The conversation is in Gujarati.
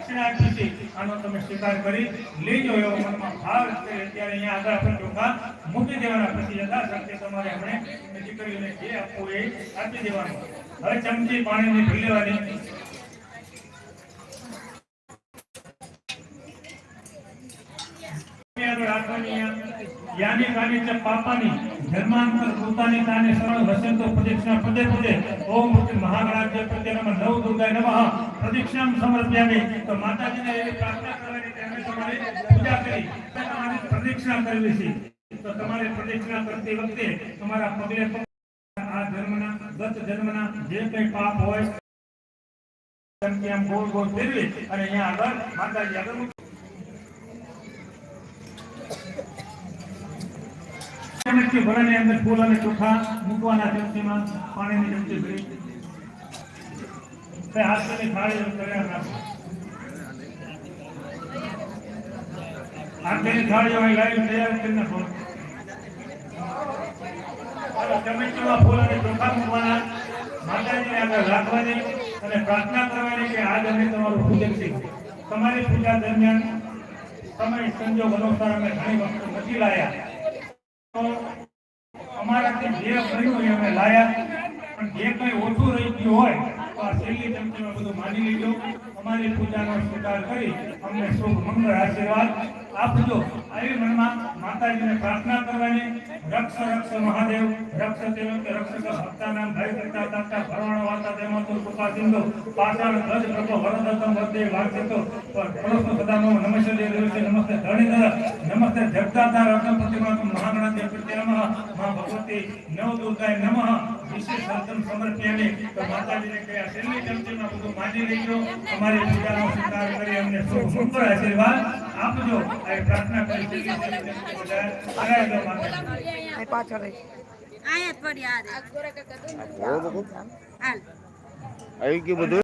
દક્ષિણા આનો તમે સ્વીકાર કરી લેજો એવો મનમાં ભાવ છે. અત્યારે અહીંયા આગળ આપણે ચોખા મૂકી દેવાના પછી યથાશક્તિ તમારે આપણે દીકરીઓને જે આપવું એ આપી દેવાનું. હવે ચમચી પાણીની પી લેવાની. રાખવાની યાની કાની ચ પાપાની ધર્માંતર પોતાની તાને સરળ વસંતો પ્રદક્ષિણા પદે પદે ઓમ મૂર્તિ મહાગણાધ્ય પ્રત્યે નમઃ. નવ દુર્ગાય નમઃ. પ્રદક્ષિણામ સમર્પ્યામિ. તો માતાજીને એવી પ્રાર્થના કરવાની કે અમે પૂજા કરી તમારી પ્રદક્ષિણા કરવી છે. તો તમારે પ્રદક્ષિણા કરતી વખતે તમારા પગલે આ ધર્મના, ગત જન્મના જે કંઈ પાપ હોય તેમ કે આમ ગોળ ગોળ ફેરવી અને અહીંયા આગળ માતાજી આગળ ચમચી ભરાની અંદર ફૂલ અને ચોખા મૂકવાના ચમચીમાં પાણીની ચમચી ભરી. અને પ્રાર્થના કરવાની કે આજ અમે તમારું પૂજન છે તમારી પૂજા દરમિયાન સમય સંજોગ અનુસાર અમે ઘણી વસ્તુ નથી લાયા. તો અમારાથી જે બન્યું એ અમે લાયા પણ જે કંઈ ઓછું રહી ગયું હોય આ છેલ્લી ચમચીમાં બધું માની લીધો. અમારી પૂજાનો સ્વીકાર કરી અમને શુભ મંગળ આશીર્વાદ આપજો. આવી મનમાં માતાજીને પ્રાર્થના કરવાની. રક્ષ રક્ષ મહાદેવ. રક્ષ તે વખતે રક્ષક ભક્તાનામ ભય કરતા તાતા ભરવાણો વાતા તેમ તો કૃપા સિંધુ. પાષાણ ધજ પ્રભો વરદતમ વરદે વાંચિતો પરસ્તો સદાનો નમસ્તે દેવસે નમસ્તે ધણીધર નમસ્તે જગદાતા રત્ન પ્રતિમાતુ મહાગણાધ્ય પ્રત્યે નમઃ. મા ભગવતી નવ દુર્ગાય નમઃ. વિશેષ અર્થમ સમર્પ્યામિ તો માતાજીને કહે છેલ્લી ચમચીમાં બધું માની લેજો અમારી પૂજાનો સ્વીકાર કરી અમને શુભ મંગળ આશીર્વાદ આપજો. આ પ્રાર્થના કરી છેલ્લી ચમચી બધા આરાધો માતાજી. પાછળ આયા પડી આ રે. હાલ. આવી ગયું બધું?